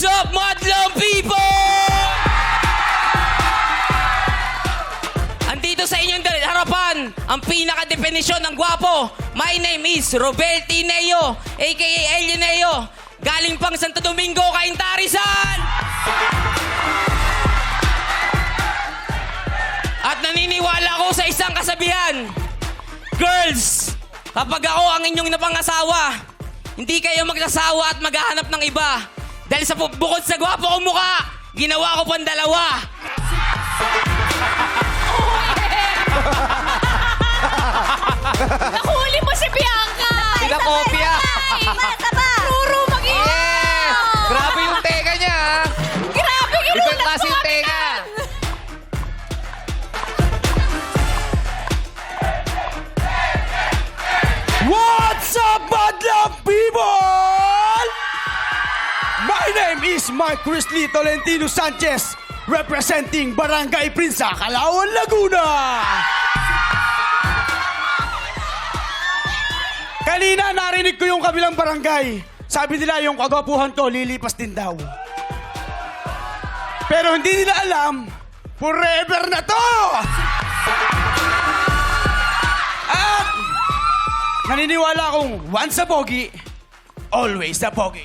What's up, Madlang people? Andito sa inyong harapan, ang pinaka-definisyon ng gwapo. My name is Roberti Neo, aka Elio Neo. Galing pang Santo Domingo, Cainta, At naniniwala ako sa isang kasabihan. Girls, kapag ako ang inyong napangasawa, hindi kayo magsasawa at maghahanap ng iba. Dahil sa bu- bukod sa gwapo kong mukha, ginawa ko pang dalawa. Name is Mark Chrisley Tolentino Sanchez, representing Barangay Prinsa, Calauan, Laguna. Kanina narinig ko yung kabilang barangay. Sabi nila yung kagwapuhan ko lilipas din daw. Pero hindi nila alam, forever na to! At naniniwala akong once a pogi, always a pogi.